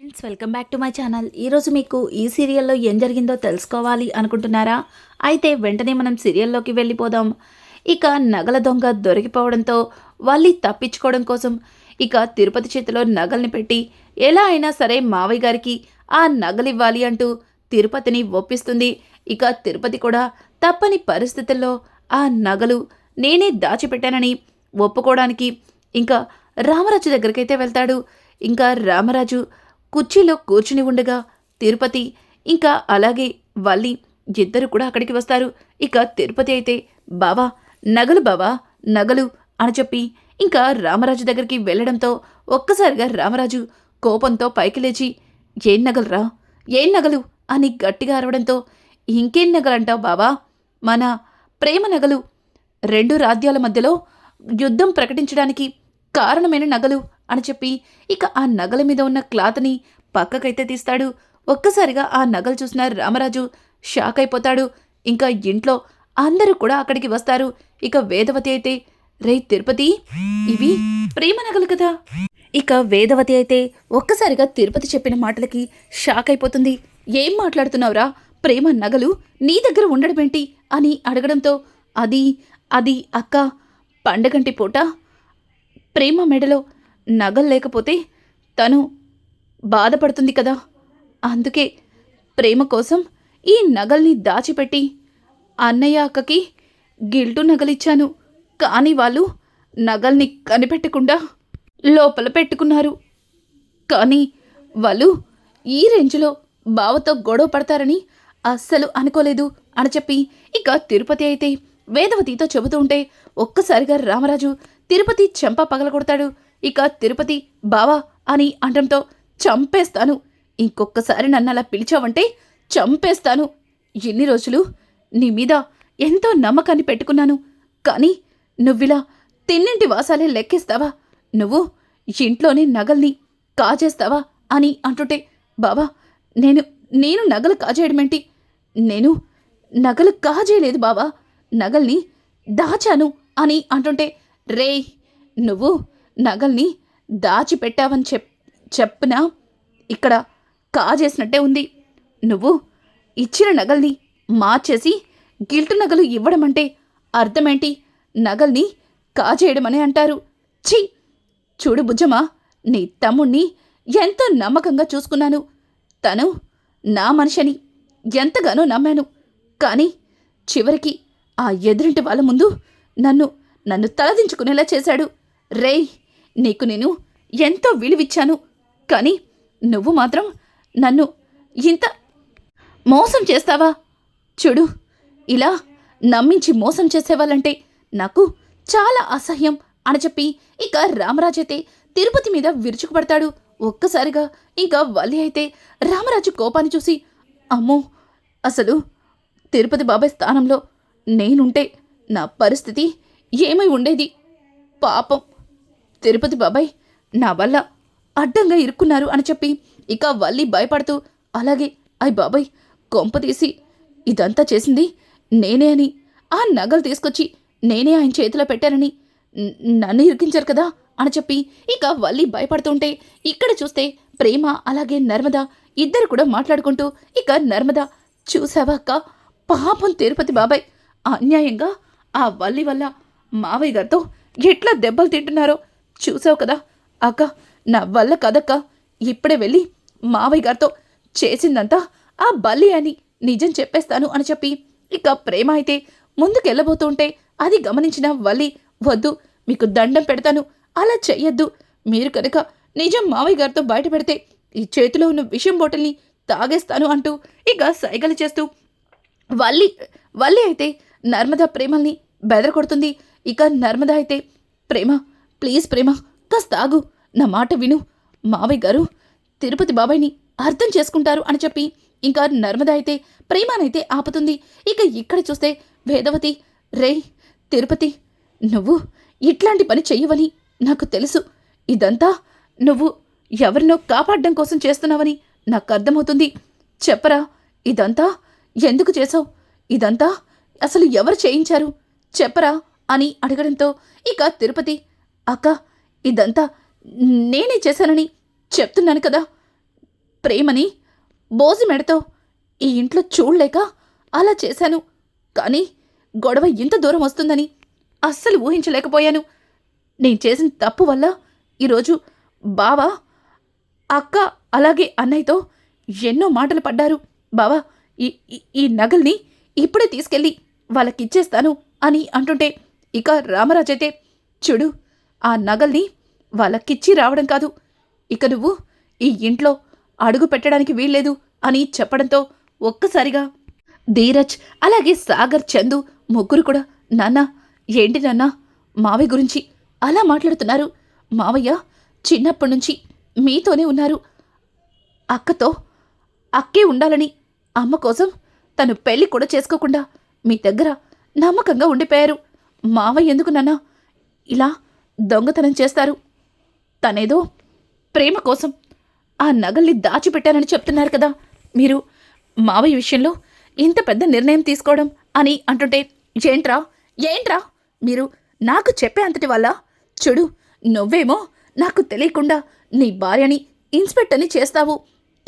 Friends welcome back to my channel ఈరోజు మీకు ఈ సీరియల్లో ఏం జరిగిందో తెలుసుకోవాలి అనుకుంటున్నారా? అయితే వెంటనే మనం సీరియల్లోకి వెళ్ళిపోదాం. ఇక నగల దొంగ దొరికిపోవడంతో వాళ్ళి తప్పించుకోవడం కోసం ఇక తిరుపతి చేతిలో నగల్ని పెట్టి ఎలా అయినా సరే మావయ్య గారికి ఆ నగలివ్వాలి అంటూ తిరుపతిని ఒప్పిస్తుంది. ఇక తిరుపతి కూడా తప్పని పరిస్థితుల్లో ఆ నగలు నేనే దాచిపెట్టానని ఒప్పుకోవడానికి ఇంకా రామరాజు దగ్గరికైతే వెళ్తాడు. ఇంకా రామరాజు కుర్చీలో కూర్చుని ఉండగా తిరుపతి ఇంకా అలాగే వల్లి ఇద్దరు కూడా అక్కడికి వస్తారు. ఇక తిరుపతి అయితే బావా నగలు బావా నగలు అని చెప్పి ఇంకా రామరాజు దగ్గరికి వెళ్ళడంతో ఒక్కసారిగా రామరాజు కోపంతో పైకి లేచి ఏం నగలురా? ఏం నగలు? అని గట్టిగా అరవడంతో ఇంకేం నగలంటావు బావా? మన ప్రేమ నగలు రెండు రాజ్యాల మధ్యలో యుద్ధం ప్రకటించడానికి కారణమైన నగలు అని చెప్పి ఇక ఆ నగల మీద ఉన్న క్లాత్ని పక్కకైతే తీస్తాడు. ఒక్కసారిగా ఆ నగలు చూసిన రామరాజు షాక్ అయిపోతాడు. ఇంకా ఇంట్లో అందరూ కూడా అక్కడికి వస్తారు. ఇక వేదవతి అయితే రే తిరుపతి ఇవి ప్రేమ నగలు కదా? ఇక వేదవతి అయితే ఒక్కసారిగా తిరుపతి చెప్పిన మాటలకి షాక్ అయిపోతుంది. ఏం మాట్లాడుతున్నావురా? ప్రేమ నగలు నీ దగ్గర ఉండడమేంటి? అని అడగడంతో అది అది అక్క పండగంటి పూట ప్రేమ మెడలో నగలు లేకపోతే తను బాధపడుతుంది కదా. అందుకే ప్రేమ కోసం ఈ నగల్ని దాచిపెట్టి అన్నయ్య అక్కకి గిల్టు నగలిచ్చాను. కానీ వాళ్ళు నగల్ని కనిపెట్టకుండా లోపల పెట్టుకున్నారు. కానీ వాళ్ళు ఈ రేంజ్లో బావతో గొడవ పడతారని అస్సలు అనుకోలేదు అని చెప్పి ఇక తిరుపతి అయితే వేదవతితో చెబుతూ ఉంటే ఒక్కసారిగా రామరాజు తిరుపతి చెంప పగలగొడతాడు. ఇక తిరుపతి బావా అని అనడంతో చంపేస్తాను. ఇంకొక్కసారి నన్ను అలా పిలిచావంటే చంపేస్తాను. ఎన్ని రోజులు? నీ మీద ఎంతో నమ్మకాన్ని పెట్టుకున్నాను. కానీ నువ్విలా తిన్నింటి వాసాలే లెక్కిస్తావా? నువ్వు ఇంట్లోనే నగల్ని కాజేస్తావా అని అంటుంటే బావా నేను నేను నగలు కాజేయడమేంటి? నేను నగలు కాజేయలేదు బావా. నగల్ని దాచాను అని అంటుంటే రే నువ్వు నగల్ని దాచిపెట్టావని చెప్ చెప్పినా ఇక్కడ కాజేసినట్టే ఉంది. నువ్వు ఇచ్చిన నగల్ని మార్చేసి గిల్టు నగలు ఇవ్వడం అంటే అర్థమేంటి? నగల్ని కాజేయడమని అంటారు. ఛీ! చూడు బుజ్జమా నీ తమ్ముణ్ణి ఎంతో నమ్మకంగా చూసుకున్నాను. తను నా మనిషిని ఎంతగానో నమ్మాను. కానీ చివరికి ఆ ఎదురింటి వాళ్ళ ముందు నన్ను నన్ను తలదించుకునేలా చేశాడు. రేయ్ నీకు నేను ఎంతో విలువిచ్చాను కానీ నువ్వు మాత్రం నన్ను ఇంత మోసం చేస్తావా? చూడు ఇలా నమ్మించి మోసం చేసేవాళ్ళంటే నాకు చాలా అసహ్యం అని చెప్పి ఇక రామరాజు అయితే తిరుపతి మీద విరుచుకుపడతాడు. ఒక్కసారిగా ఇంకా వల్లి అయితే రామరాజు కోపాన్ని చూసి అమ్మో అసలు తిరుపతి బాబాయ్ స్థానంలో నేనుంటే నా పరిస్థితి ఏమై ఉండేది? పాపం. తిరుపతి బాబాయ్ నా వల్ల అడ్డంగా ఇరుక్కున్నారు అని చెప్పి ఇక వల్లి భయపడుతూ అలాగే అయ్ బాబాయ్ కొంప తీసి ఇదంతా చేసింది నేనే అని ఆ నగలు తీసుకొచ్చి నేనే ఆయన చేతిలో పెట్టానని నన్ను ఇరికించారు కదా అని చెప్పి ఇక వల్లి భయపడుతుంటే ఇక్కడ చూస్తే ప్రేమ అలాగే నర్మద ఇద్దరు కూడా మాట్లాడుకుంటూ ఇక నర్మద చూసావా అక్క పాపం తిరుపతి బాబాయ్ అన్యాయంగా ఆ వల్లి వల్ల మావయ్య గారితో ఎట్లా దెబ్బలు తింటున్నారో చూసావు కదా. అక్క నా వల్ల కదక్క. ఇప్పుడే వెళ్ళి మావయ్య గారితో చేసిందంతా ఆ బల్లి అని నిజం చెప్పేస్తాను అని చెప్పి ఇక ప్రేమ అయితే ముందుకెళ్ళబోతుంటే అది గమనించిన వల్లి వద్దు మీకు దండం పెడతాను. అలా చెయ్యొద్దు. మీరు కనుక నిజం మావయ్య గారితో బయట పెడితే ఈ చేతిలో ఉన్న విషం బోటల్ని తాగేస్తాను అంటూ ఇక సైగలు చేస్తూ వల్లి వల్లి అయితే నర్మదా ప్రేమల్ని బెదరకొడుతుంది ఇక నర్మద అయితే ప్రేమ ప్లీజ్ ప్రేమ కాస్త ఆగు. నా మాట విను. మావయ్య గారు తిరుపతి బాబాయ్ని అర్థం చేసుకుంటారు అని చెప్పి ఇంకా నర్మద అయితే ప్రేమనైతే ఆపుతుంది. ఇక ఇక్కడ చూస్తే వేదవతి రే తిరుపతి నువ్వు ఇట్లాంటి పని చెయ్యవని నాకు తెలుసు. ఇదంతా నువ్వు ఎవరినో కాపాడడం కోసం చేస్తున్నావని నాకు అర్థమవుతుంది. చెప్పరా ఇదంతా ఎందుకు చేసావు ఇదంతా అసలు ఎవరు చేయించారు? చెప్పరా అని అడగడంతో ఇక తిరుపతి అక్క ఇదంతా నేనే చేశానని చెప్తున్నాను కదా. ప్రేమని బోజు మెడతో ఈ ఇంట్లో చూడలేక అలా చేశాను. కానీ గొడవ ఇంత దూరం వస్తుందని అస్సలు ఊహించలేకపోయాను. నేను చేసిన తప్పు వల్ల ఈరోజు బావా అక్క అలాగే అన్నయ్యతో ఎన్నో మాటలు పడ్డారు. బావా ఈ ఈ- ఈ నగల్ని ఇప్పుడే తీసుకెళ్ళి వాళ్ళకిచ్చేస్తాను అని అంటుంటే ఇక రామరాజైతే చూడు ఆ నగల్ని వాళ్ళకిచ్చి రావడం కాదు. ఇక నువ్వు ఈ ఇంట్లో అడుగు పెట్టడానికి వీల్లేదు అని చెప్పడంతో ఒక్కసారిగా ధీరజ్ అలాగే సాగర్ చందు ముగ్గురు కూడా నాన్న ఏంటి నాన్న మావయ్య గురించి అలా మాట్లాడుతున్నారు. మావయ్య చిన్నప్పటి నుంచి మీతోనే ఉన్నారు. అక్కతో అక్కే ఉండాలని అమ్మ కోసం తను పెళ్ళి కూడా చేసుకోకుండా మీ దగ్గర నమ్మకంగా ఉండిపోయారు. మావయ్య ఎందుకు నాన్న? ఇలా దొంగతనం చేస్తారు. తనేదో ప్రేమ కోసం ఆ నగల్ని దాచిపెట్టానని చెప్తున్నారు కదా. మీరు మావయ్య విషయంలో ఇంత పెద్ద నిర్ణయం తీసుకోవడం అని అంటుంటే ఏంట్రా? ఏంట్రా? మీరు నాకు చెప్పే అంతటి వల్ల? చూడు నువ్వేమో నాకు తెలియకుండా నీ భార్యని ఇన్స్పెక్టర్ని చేస్తావు.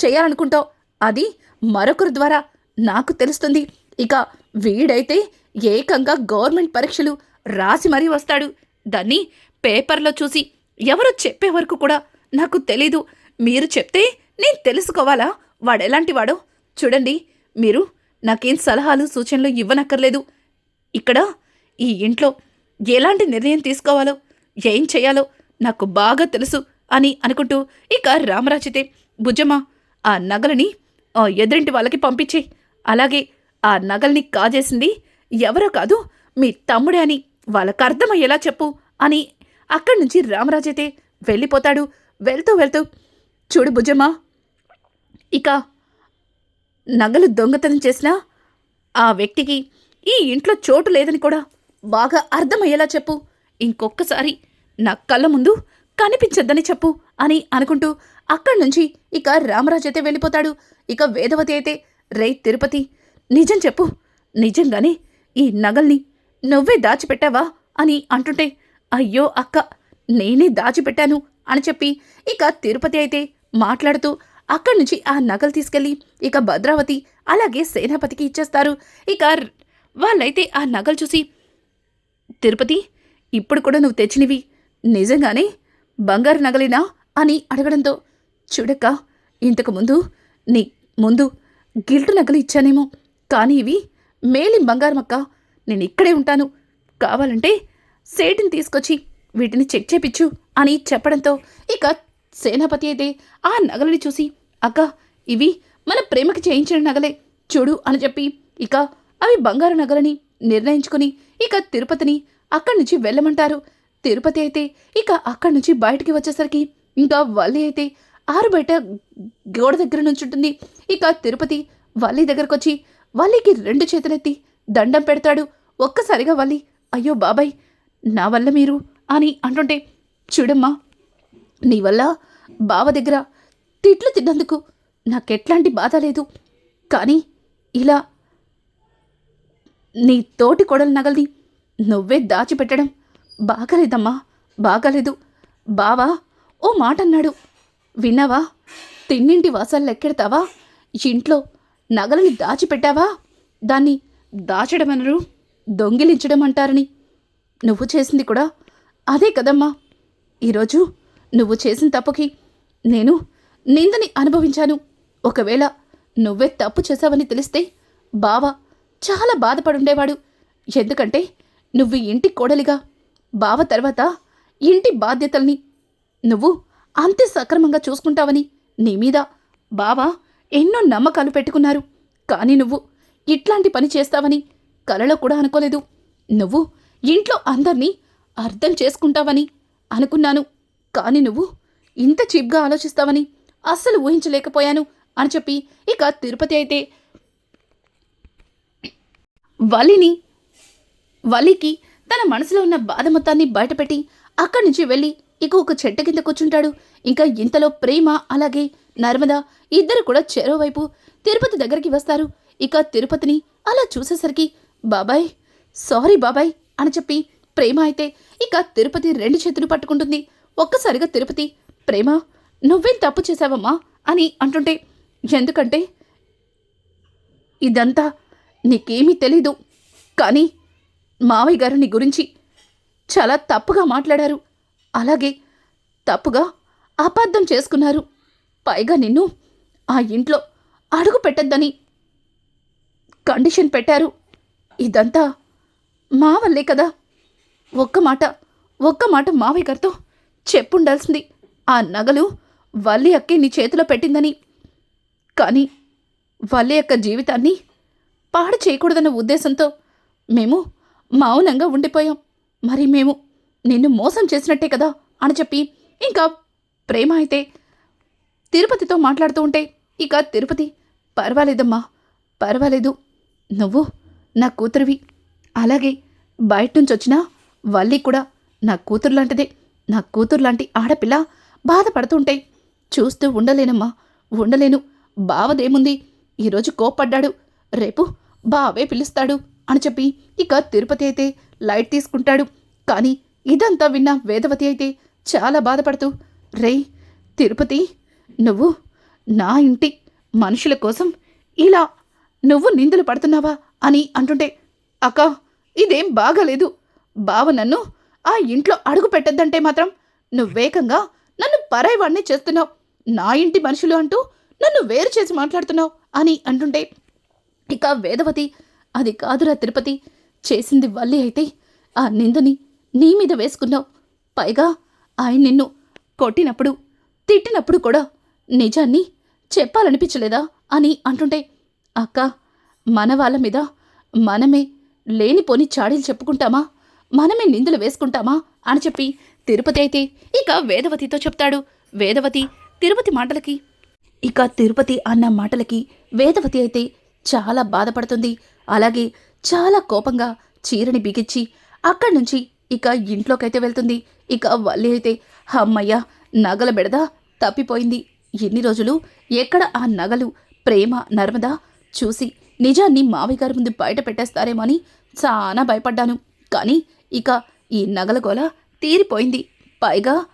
చేయాలనుకుంటావు. అది మరొకరి ద్వారా నాకు తెలుస్తుంది. ఇక వీడైతే ఏకంగా గవర్నమెంట్ పరీక్షలు రాసి మరీ వస్తాడు. దాన్ని పేపర్లో చూసి ఎవరో చెప్పే వరకు కూడా నాకు తెలీదు. మీరు చెప్తే నేను తెలుసుకోవాలా? వాడెలాంటి వాడో? చూడండి మీరు నాకేం సలహాలు సూచనలు ఇవ్వనక్కర్లేదు. ఇక్కడ ఈ ఇంట్లో ఎలాంటి నిర్ణయం తీసుకోవాలో ఏం చేయాలో నాకు బాగా తెలుసు అని అనుకుంటూ ఇక రామరాచితే భుజమా ఆ నగలని ఆ ఎదురింటి వాళ్ళకి పంపించే అలాగే ఆ నగల్ని కాజేసింది ఎవరో కాదు మీ తమ్ముడే అని వాళ్ళకు అర్థమయ్యేలా చెప్పు అని అక్కడి నుంచి రామరాజైతే వెళ్ళిపోతాడు. వెళ్తూ వెళ్తూ చూడు భుజమ్మా ఇక నగలు దొంగతనం చేసిన ఆ వ్యక్తికి ఈ ఇంట్లో చోటు లేదని కూడా బాగా అర్థమయ్యేలా చెప్పు. ఇంకొక్కసారి నా కళ్ళ ముందు కనిపించద్దని చెప్పు అని అనుకుంటూ అక్కడి నుంచి ఇక రామరాజు అయితే వెళ్ళిపోతాడు. ఇక వేదవతి అయితే రే తిరుపతి నిజం చెప్పు. నిజంగానే ఈ నగల్ని నువ్వే దాచిపెట్టావా అని అంటుంటే అయ్యో అక్క నేనే దాచిపెట్టాను అని చెప్పి ఇక తిరుపతి అయితే మాట్లాడుతూ అక్కడి నుంచి ఆ నగలు తీసుకెళ్ళి ఇక భద్రావతి అలాగే సేనాపతికి ఇచ్చేస్తారు. ఇక వాళ్ళైతే ఆ నగలు చూసి తిరుపతి ఇప్పుడు కూడా నువ్వు తెచ్చినవి నిజంగానే బంగారు నగలేనా అని అడగడంతో చూడక్క ఇంతకుముందు నీ ముందు గిల్టు నగలు ఇచ్చానేమో కానీ ఇవి మేలిం బంగారమక్క నేను ఇక్కడే ఉంటాను. కావాలంటే సేటిని తీసుకొచ్చి వీటిని చెక్ చేపించు అని చెప్పడంతో ఇక సేనాపతి అయితే ఆ నగలని చూసి అక్క ఇవి మన ప్రేమకి చేయించిన నగలే చూడు అని చెప్పి ఇక అవి బంగారు నగలని నిర్ణయించుకుని ఇక తిరుపతిని అక్కడి నుంచి వెళ్ళమంటారు. తిరుపతి అయితే ఇక అక్కడి నుంచి బయటికి వచ్చేసరికి ఇంకా వల్లి అయితే ఆరు బయట గోడ దగ్గర నుంచి ఉంటుంది ఇక తిరుపతి వల్లి దగ్గరకు వచ్చి వల్లికి రెండు చేతులెత్తి దండం పెడతాడు. ఒక్కసారిగా వల్లి అయ్యో బాబాయ్ నా వల్ల మీరు అని అంటుంటే చూడమ్మా నీ వల్ల బావ దగ్గర తిట్లు తిన్నందుకు నాకెట్లాంటి బాధ లేదు. కానీ ఇలా నీ తోటి కొడల నగల్ని నువ్వే దాచిపెట్టడం బాగాలేదమ్మా బాగాలేదు. బావా ఓ మాట అన్నాడు విన్నావా? తిన్నింటి వాసాలు లెక్కెడతావా ఇంట్లో నగలని దాచిపెట్టావా? దాన్ని దాచడం దొంగిలించడం అంటారని నువ్వు చేసింది కూడా అదే కదమ్మా. ఈరోజు నువ్వు చేసిన తప్పుకి నేను నిందని అనుభవించాను. ఒకవేళ నువ్వే తప్పు చేశావని తెలిస్తే బావ చాలా బాధపడుండేవాడు. ఎందుకంటే నువ్వు ఇంటి కోడలిగా బావ తర్వాత ఇంటి బాధ్యతల్ని నువ్వు అంతే సక్రమంగా చూసుకుంటావని నీ మీద బావ ఎన్నో నమ్మకాలు పెట్టుకున్నారు. కానీ నువ్వు ఇట్లాంటి పని చేస్తావని కలలో కూడా అనుకోలేదు. నువ్వు ఇంట్లో అందరినీ అర్థం చేసుకుంటావని అనుకున్నాను. కానీ నువ్వు ఇంత చీప్గా ఆలోచిస్తావని అస్సలు ఊహించలేకపోయాను అని చెప్పి ఇక తిరుపతి అయితే వలిని వలికి తన మనసులో ఉన్న బాధ మొత్తాన్ని బయటపెట్టి అక్కడి నుంచి వెళ్ళి ఇక ఒక చెట్టు కింద కూర్చుంటాడు. ఇంకా ఇంతలో ప్రేమ అలాగే నర్మద ఇద్దరు కూడా చెరోవైపు తిరుపతి దగ్గరికి వస్తారు. ఇక తిరుపతిని అలా చూసేసరికి బాబాయ్ సారీ బాబాయ్ అని చెప్పి ప్రేమ అయితే ఇక తిరుపతి రెండు చేతులు పట్టుకుంటుంది. ఒక్కసారిగా తిరుపతి ప్రేమ నువ్వేం తప్పు చేశావమ్మా? అని అంటుంటే ఎందుకంటే ఇదంతా నీకేమీ తెలీదు. కానీ మావయ్య గారు నీ గురించి చాలా తప్పుగా మాట్లాడారు. అలాగే తప్పుగా అపార్థం చేసుకున్నారు. పైగా నిన్ను ఆ ఇంట్లో అడుగు పెట్టద్దని కండిషన్ పెట్టారు. ఇదంతా మా వల్లే కదా. ఒక్క మాట ఒక్క మాట మావయ్య గారితో చెప్పుండాల్సింది. ఆ నగలు వల్లి అక్కే నీ చేతిలో పెట్టిందని. కానీ వల్లి యొక్క జీవితాన్ని పాడు చేయకూడదన్న ఉద్దేశంతో మేము మౌనంగా ఉండిపోయాం. మరి మేము నిన్ను మోసం చేసినట్టే కదా అని చెప్పి ఇంకా ప్రేమ అయితే తిరుపతితో మాట్లాడుతూ ఉంటే ఇక తిరుపతి పర్వాలేదమ్మా పర్వాలేదు. నువ్వు నా కూతురివి. అలాగే బయట నుంచి వచ్చిన వల్లి కూడా నా కూతురు లాంటిదే. నా కూతురు లాంటి ఆడపిల్ల బాధపడుతుంటే చూస్తూ ఉండలేనమ్మా ఉండలేను. బావదేముంది? ఈరోజు కోప్పడ్డాడు. రేపు బావే పిలుస్తాడు అని చెప్పి ఇక తిరుపతి అయితే లైట్ తీసుకుంటాడు. కానీ ఇదంతా విన్న వేదవతి అయితే చాలా బాధపడుతూ రేయ్ తిరుపతి నువ్వు నా ఇంటి మనుషుల కోసం ఇలా నువ్వు నిందలు పడుతున్నావా అని అంటుంటే అక్క ఇదేం బాగాలేదు. బావ నన్ను ఆ ఇంట్లో అడుగు పెట్టద్దంటే మాత్రం నువ్వు వేగంగా నన్ను పరాయివాడిని చేస్తున్నావు. నా ఇంటి మనుషులు అంటూ నన్ను వేరు చేసి మాట్లాడుతున్నావు అని అంటుంటే ఇక వేదవతి అది కాదురా తిరుపతి. చేసింది వల్లి అయితే ఆ నిందని నీ మీద వేసుకున్నావు. పైగా ఆయన నిన్ను కొట్టినప్పుడు తిట్టినప్పుడు కూడా నిజాన్ని చెప్పాలనిపించలేదా అని అంటుంటే అక్క మన వాళ్ళ మీద మనమే లేనిపోని చాడీలు చెప్పుకుంటామా? మనమే నిందలు వేసుకుంటామా? అని చెప్పి తిరుపతి అయితే ఇక వేదవతితో చెప్తాడు. వేదవతి తిరుపతి మాటలకి ఇక తిరుపతి అన్న మాటలకి వేదవతి అయితే చాలా బాధపడుతుంది. అలాగే చాలా కోపంగా చీరని బిగించి అక్కడి నుంచి ఇక ఇంట్లోకైతే వెళ్తుంది. ఇక వల్లి అయితే అమ్మయ్య నగల బెడద తప్పిపోయింది. ఎన్ని రోజులు? ఎక్కడ ఆ నగలు? ప్రేమ నర్మద? చూసి నిజాన్ని మావయ్య గారి ముందు బయట పెట్టేస్తారేమో అని చాలా భయపడ్డాను. కానీ ఇక ఈ నగల గోల తీరిపోయింది. పైగా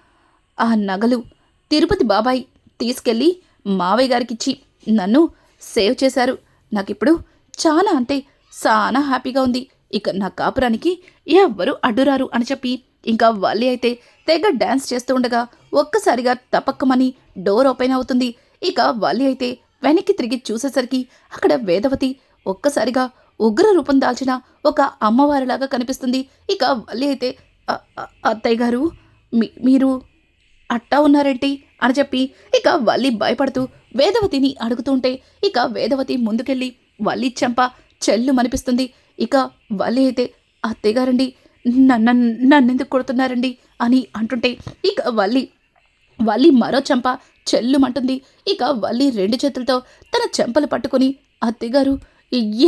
ఆ నగలు తిరుపతి బాబాయ్ తీసుకెళ్ళి మావయ్య గారికిచ్చి నన్ను సేవ్ చేశారు. నాకిప్పుడు చాలా అంటే చాలా హ్యాపీగా ఉంది. ఇక నా కాపురానికి ఎవ్వరూ అడ్డురారు అని చెప్పి. ఇంకా వల్లి అయితే తెగ డ్యాన్స్ చేస్తూ ఉండగా ఒక్కసారిగా తపక్కమని డోర్ ఓపెన్ అవుతుంది. ఇక వల్లి అయితే వెనక్కి తిరిగి చూసేసరికి అక్కడ వేదవతి ఒక్కసారిగా ఉగ్ర రూపం దాల్చిన ఒక అమ్మవారిలాగా కనిపిస్తుంది. ఇక వల్లి అయితే అత్తయ్య గారు మీ మీరు అట్టా ఉన్నారేంటి? అని చెప్పి ఇక వల్లి భయపడుతూ వేదవతిని అడుగుతుంటే ఇక వేదవతి ముందుకెళ్ళి వల్లి చెంప చెల్లు మనిపిస్తుంది ఇక వల్లి అయితే అత్తయ్య గారండి నన్ను నన్నెందుకు కొడుతున్నారండి అని అంటుంటే ఇక వల్లి వల్లి మరో చెంప చెల్లుమంటుంది. ఇక వల్లి రెండు చేతులతో తన చెంపలు పట్టుకుని అత్తయ్యగారు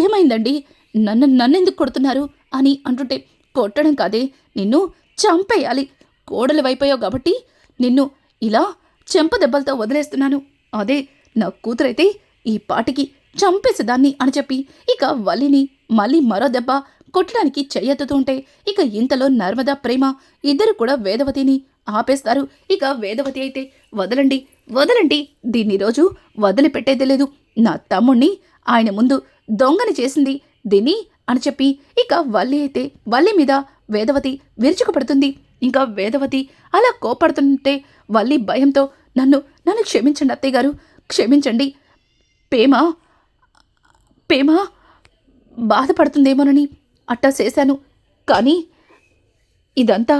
ఏమైందండి? నన్ను నన్నెందుకు కొడుతున్నారు? అని అంటుంటే కొట్టడం కాదే నిన్ను చంపేయాలి. కోడలు వైపోయావు కాబట్టి నిన్ను ఇలా చెంప దెబ్బలతో వదిలేస్తున్నాను. అదే నా కూతురైతే ఈ పాటికి చంపేసేదాన్ని అని చెప్పి ఇక వల్లిని మళ్ళీ మరో దెబ్బ కొట్టడానికి చెయ్యెత్తుతుంటే ఇక ఇంతలో నర్మదా ప్రేమ ఇద్దరు కూడా వేదవతిని ఆపేస్తారు. ఇక వేదవతి అయితే వదలండి వదలండి దీన్ని రోజు వదిలిపెట్టేది లేదు. నా తమ్ముణ్ణి ఆయన ముందు దొంగని చేసింది దీన్ని అని చెప్పి ఇక వల్లి అయితే వల్లి మీద వేదవతి విరుచుకుపడుతుంది. ఇంకా వేదవతి అలా కోపడుతుంటే వల్లి భయంతో నన్ను నన్ను క్షమించండి అత్తయ్య గారు క్షమించండి. పేమ పేమ బాధపడుతుందేమోనని అట్టా చేశాను. కానీ ఇదంతా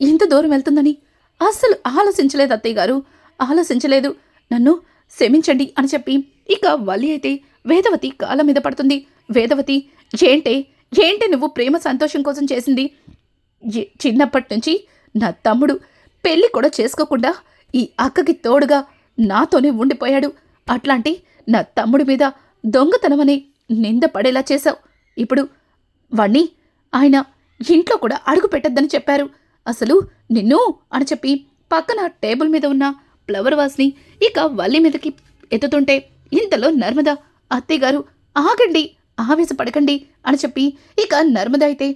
ఇంత దూరం వెళ్తుందని అస్సలు ఆలోచించలేదు అత్తయ్య గారు. ఆలోచించలేదు. నన్ను క్షమించండి అని చెప్పి ఇక వల్లి అయితే వేదవతి కాళ్ళ మీద పడుతుంది. వేదవతి ఏంటే? ఏంటి నువ్వు ప్రేమ సంతోషం కోసం చేసింది? చిన్నప్పటి నుంచి నా తమ్ముడు పెళ్ళి కూడా చేసుకోకుండా ఈ అక్కకి తోడుగా నాతోనే ఉండిపోయాడు. అట్లాంటి నా తమ్ముడి మీద దొంగతనమని నింద పడేలా చేశావు. ఇప్పుడు వాణ్ణి ఆయన ఇంట్లో కూడా అడుగు పెట్టద్దని చెప్పారు. అసలు నిన్ను అని చెప్పి పక్కన టేబుల్ మీద ఉన్న ఫ్లవర్ వాస్ని ఇక వల్లి మీదకి ఎత్తుతుంటే ఇంతలో నర్మద అత్తయ్యగారు ఆగండి ఆవేశపడకండి అని చెప్పి ఇక నర్మద అయితే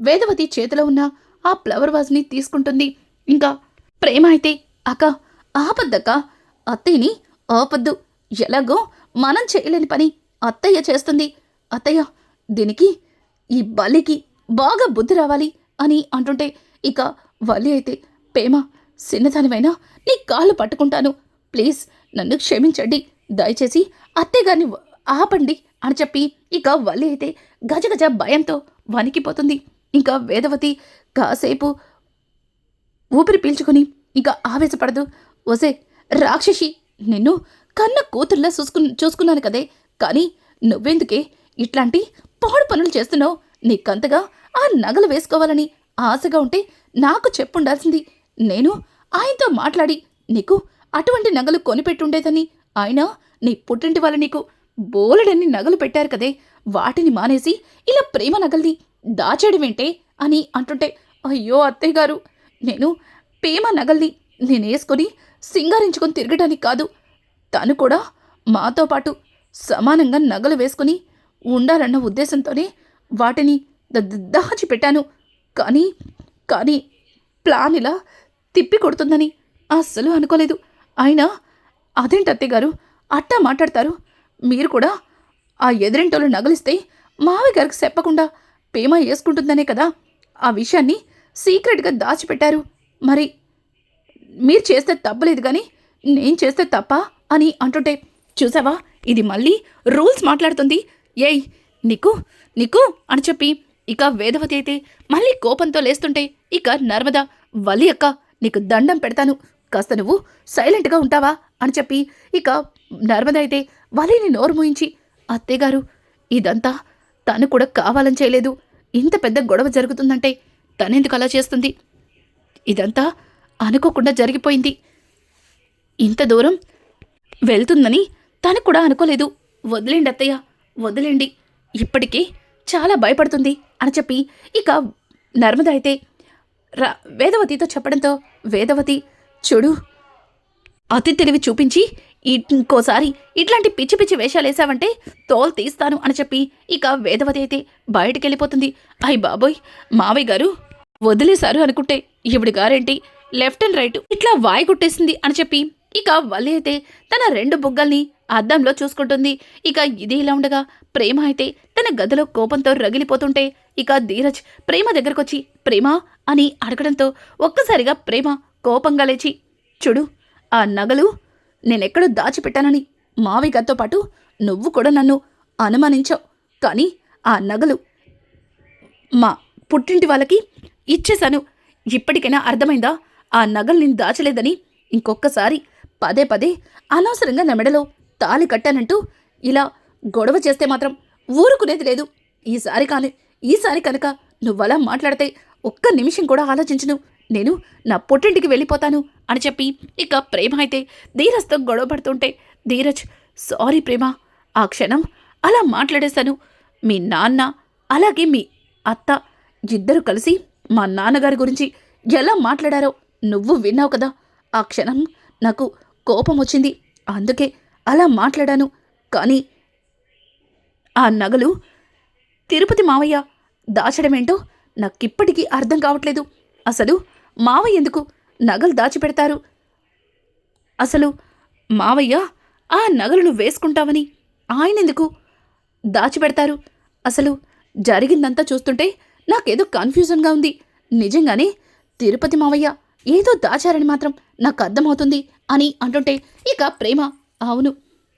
వేదవతి చేతిలో ఉన్న ఆ ఫ్లవర్ వాజ్ని తీసుకుంటుంది. ఇంకా ప్రేమ అయితే అక్క ఆపద్దక్క అత్తయ్యని ఆపద్దు. ఎలాగో మనం చేయలేని పని అత్తయ్య చేస్తుంది. అత్తయ్య దీనికి ఈ బలికి బాగా బుద్ధి రావాలి అని అంటుంటే ఇక వల్లి అయితే పేమ చిన్నదానివైనా నీ కాళ్ళు పట్టుకుంటాను. ప్లీజ్ నన్ను క్షమించండి. దయచేసి అత్తేగారిని ఆపండి అని చెప్పి ఇక వల్లి అయితే గజగజ భయంతో వణికిపోతుంది. ఇంకా వేదవతి కాసేపు ఊపిరి పీల్చుకొని ఇంకా ఆవేశపడదు. ఒసే రాక్షసి నిన్ను కన్న కూతుర్లా చూసుకు చూసుకున్నాను కదే. కానీ నువ్వెందుకే ఇట్లాంటి పాడు పనులు చేస్తున్నావు. నీకంతగా ఆ నగలు వేసుకోవాలని ఆశగా ఉంటే నాకు చెప్పుండాల్సింది. నేను ఆయనతో మాట్లాడి నీకు అటువంటి నగలు కొనిపెట్టుండేదని. ఆయన నీ పుట్టింటి వాళ్ళు నీకు బోలెడన్ని నగలు పెట్టారు కదే. వాటిని మానేసి ఇలా ప్రేమ నగల్ని దాచేయడమేంటే అని అంటుంటే అయ్యో అత్తయ్య గారు నేను ప్రేమ నగల్ని నేనేసుకొని సింగారించుకొని తిరగటానికి కాదు. తను కూడా మాతో పాటు సమానంగా నగలు వేసుకుని ఉండాలన్న ఉద్దేశంతోనే వాటిని ద- పెట్టాను. కానీ కానీ ప్లాన్ ఇలా తిప్పి కొడుతుందని అస్సలు అనుకోలేదు. అయినా అదేంటి అత్తయ్య గారు? అట్టా మాట్లాడతారు. మీరు కూడా ఆ ఎదురింటోళ్ళు నగలిస్తే మావి గారికి చెప్పకుండా పేమ వేసుకుంటుందనే కదా? ఆ విషయాన్ని సీక్రెట్గా దాచిపెట్టారు. మరి మీరు చేస్తే తప్పలేదు కానీ నేను చేస్తే తప్ప అని అంటుంటే చూసావా? ఇది మళ్ళీ రూల్స్ మాట్లాడుతుంది. ఏయ్ నీకు నీకు అని చెప్పి ఇక వేదవతి అయితే మళ్ళీ కోపంతో లేస్తుంటే ఇక నర్మద వలి అక్క నీకు దండం పెడతాను. కాస్త నువ్వు సైలెంట్గా ఉంటావా అని చెప్పి ఇక నర్మద అయితే వలిని నోరు మూయించి అత్తయ్యగారు ఇదంతా తను కూడా కావాలని చేయలేదు. ఇంత పెద్ద గొడవ జరుగుతుందంటే తనెందుకు అలా చేస్తుంది? ఇదంతా అనుకోకుండా జరిగిపోయింది. ఇంత దూరం వెళ్తుందని తను కూడా అనుకోలేదు. వదిలేండి అత్తయ్య. వదిలేండి. ఇప్పటికీ చాలా భయపడుతుంది అని చెప్పి ఇక నర్మద అయితే రా వేదవతితో చెప్పడంతో వేదవతి చూడు అతి తెలివి చూపించి ఇంకోసారి ఇట్లాంటి పిచ్చి పిచ్చి వేషాలు వేసావంటే తోలు తీస్తాను అని చెప్పి ఇక వేదవతి అయితే బయటికి వెళ్ళిపోతుంది అయ్ బాబోయ్ మావయ్య గారు వదిలేశారు అనుకుంటే ఇవిడి గారేంటి? లెఫ్ట్ అండ్ రైట్ ఇట్లా వాయి కొట్టేసింది అని చెప్పి ఇక వల్లి అయితే తన రెండు బుగ్గల్ని అద్దంలో చూసుకుంటుంది. ఇక ఇది ఇలా ఉండగా ప్రేమ అయితే తన గదిలో కోపంతో రగిలిపోతుంటే ఇక ధీరజ్ ప్రేమ దగ్గరకొచ్చి ప్రేమ? అని అడగడంతో ఒక్కసారిగా ప్రేమ కోపంగా లేచి చూడు ఆ నగలు నేనెక్కడో దాచిపెట్టానని మావి గారితో పాటు నువ్వు కూడా నన్ను అనుమానించావు. కానీ ఆ నగలు మా పుట్టింటి వాళ్ళకి ఇచ్చేశాను. ఇప్పటికైనా అర్థమైందా? ఆ నగలు నేను దాచలేదని ఇంకొకసారి పదే పదే అనవసరంగా నా మెడలో తాళి కట్టానంటూ ఇలా గొడవ చేస్తే మాత్రం ఊరుకునేది లేదు. ఈసారి కానీ ఈసారి కనుక నువ్వలా మాట్లాడితే ఒక్క నిమిషం కూడా ఆలోచించను. నేను నా పుట్టింటికి వెళ్ళిపోతాను అని చెప్పి ఇక ప్రేమ అయితే ధీరజ్తో గొడవ పడుతుంటే ధీరజ్ సారీ ప్రేమ ఆ క్షణం అలా మాట్లాడేశాను. మీ నాన్న అలాగే మీ అత్త ఇద్దరు కలిసి మా నాన్నగారి గురించి ఎలా మాట్లాడారో నువ్వు విన్నావు కదా. ఆ క్షణం నాకు కోపం వచ్చింది అందుకే అలా మాట్లాడాను. కానీ ఆ నగలు తిరుపతి మావయ్య దాచడమేంటో నాకిప్పటికీ అర్థం కావట్లేదు. అసలు మావయ్య ఎందుకు నగలు దాచిపెడతారు? అసలు మావయ్య ఆ నగలను వేసుకుంటావని ఆయన ఎందుకు దాచిపెడతారు? అసలు జరిగిందంతా చూస్తుంటే నాకేదో కన్ఫ్యూజన్గా ఉంది. నిజంగానే తిరుపతి మావయ్య ఏదో దాచారని మాత్రం నాకు అర్థమవుతుంది అని అంటుంటే ఇక ప్రేమ అవును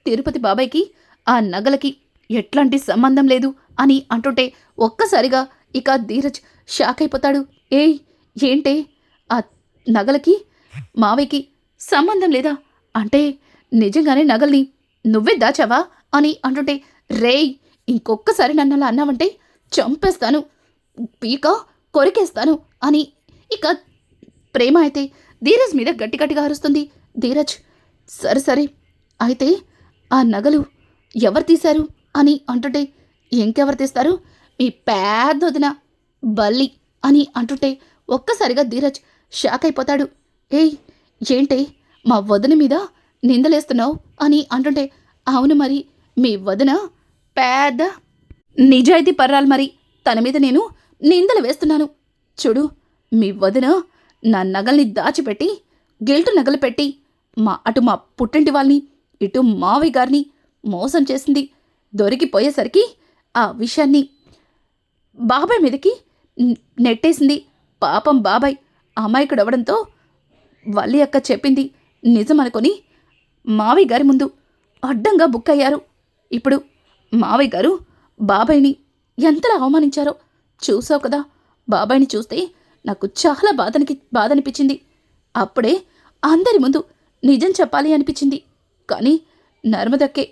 తిరుపతి బాబాయ్కి ఆ నగలకి ఎట్లాంటి సంబంధం లేదు అని అంటుంటే ఒక్కసారిగా ఇక ధీరజ్ షాక్ అయిపోతాడు. ఏయ్ ఏంటే? ఆ నగలకి మావయ్యకి సంబంధం లేదా? అంటే నిజంగానే నగల్ని నువ్వే దాచావా? అని అంటుంటే రేయ్ ఇంకొక్కసారి నన్ను అలా అన్నావంటే చంపేస్తాను పీక కొరికేస్తాను అని ఇక ప్రేమ అయితే ధీరజ్ మీద గట్టి గట్టిగా అరుస్తుంది. ధీరజ్ సరే సరే. అయితే ఆ నగలు ఎవరు తీశారు అని అంటుంటే ఇంకెవరు తీస్తారు? మీ పెద్ద వదిన బల్లి అని అంటుంటే ఒక్కసారిగా ధీరజ్ షాక్ అయిపోతాడు. ఏయ్ ఏంటే మా వదిన మీద నిందలేస్తున్నావు అని అంటుంటే అవును మరి మీ వదిన పెద్ద నిజాయితీ పర్రాలు మరి. తన మీద నేను నిందలు వేస్తున్నాను. చూడు మీ వదిన నా నగల్ని దాచిపెట్టి గిల్టు నగలు పెట్టి మా అటు మా పుట్టింటి వాళ్ళని ఇటు మావయ్య గారిని మోసం చేసింది. దొరికిపోయేసరికి ఆ విషయాన్ని బాబాయ్ మీదకి నెట్టేసింది. పాపం బాబాయ్ అమాయకుడు అవ్వడంతో వల్లి అక్క చెప్పింది నిజం అనుకొని మావయ్య గారి ముందు అడ్డంగా బుక్ అయ్యారు. ఇప్పుడు మావయ్య గారు బాబాయ్ని ఎంతలా అవమానించారో చూసావు కదా. బాబాయ్ని చూస్తే నాకు చాలా బాధనికి బాధ అనిపించింది అప్పుడే అందరి ముందు నిజం చెప్పాలి అనిపించింది. కానీ నర్మదక్కే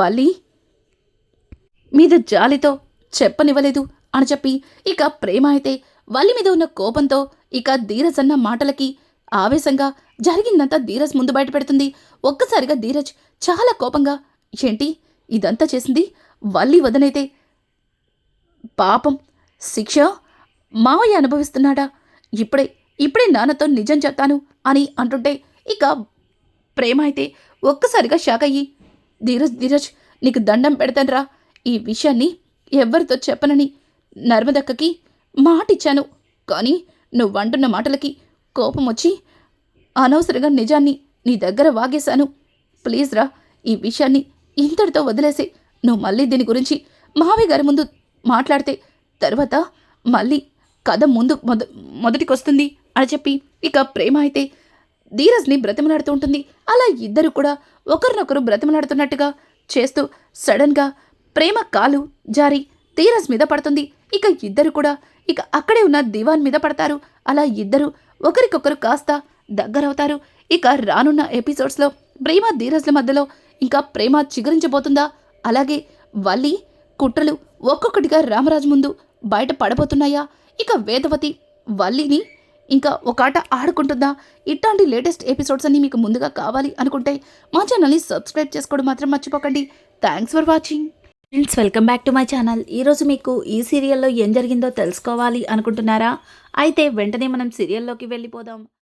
వల్లి మీద జాలితో చెప్పనివ్వలేదు అని చెప్పి ఇక ప్రేమ అయితే వల్లి మీద ఉన్న కోపంతో ఇక ధీరజ్ అన్న మాటలకి ఆవేశంగా జరిగిందంతా ధీరజ్ ముందు బయటపెడుతుంది ఒక్కసారిగా ధీరజ్ చాలా కోపంగా ఏంటి ఇదంతా చేసింది? వల్లి వదనైతే పాపం. శిక్ష? మావయ్య అనుభవిస్తున్నాడా? ఇప్పుడే ఇప్పుడే నాన్నతో నిజం చెప్తాను అని అంటుంటే ఇక ప్రేమ అయితే ఒక్కసారిగా షాక్ అయ్యి ధీరజ్ ధీరజ్ నీకు దండం పెడతానురా. ఈ విషయాన్ని ఎవ్వరితో చెప్పనని నర్మదక్కకి మాటిచ్చాను. కానీ నువ్వంటున్న మాటలకి కోపం వచ్చి అనవసరంగా నిజాన్ని నీ దగ్గర వాగేశాను. ప్లీజ్ రా ఈ విషయాన్ని ఇంతటితో వదిలేసి. నువ్వు మళ్ళీ దీని గురించి మావయ్య గారి ముందు మాట్లాడితే తర్వాత మళ్ళీ కథ ముందు మొద మొదటికొస్తుంది అని చెప్పి ఇక ప్రేమ అయితే ధీరజ్ని బ్రతిమలాడుతూ ఉంటుంది. అలా ఇద్దరు కూడా ఒకరినొకరు బ్రతిమలాడుతున్నట్టుగా చేస్తూ సడన్గా ప్రేమ కాలు జారి ధీరజ్ మీద పడుతుంది. ఇక ఇద్దరు కూడా ఇక అక్కడే ఉన్న దివాన్ మీద పడతారు. అలా ఇద్దరు ఒకరికొకరు కాస్త దగ్గరవుతారు. ఇక రానున్న ఎపిసోడ్స్లో ప్రేమ ధీరజ్ల మధ్యలో ఇంకా ప్రేమ చిగురించబోతుందా? అలాగే వల్లి కుట్రలు ఒక్కొక్కటిగా రామరాజు ముందు బయట పడబోతున్నాయా? ఇక వేదవతి వల్లిని ఇంకా ఒక ఆట ఆడుకుంటుందా? ఇట్లాంటి లేటెస్ట్ ఎపిసోడ్స్ అన్ని మీకు ముందుగా కావాలి అనుకుంటే మా ఛానల్ని సబ్స్క్రైబ్ చేసుకోవడం మాత్రం మర్చిపోకండి. Thanks for watching friends welcome back to my channel ఈరోజు మీకు ఈ సీరియల్లో ఏం జరిగిందో తెలుసుకోవాలి అనుకుంటున్నారా? అయితే వెంటనే మనం సీరియల్లోకి వెళ్ళిపోదాం.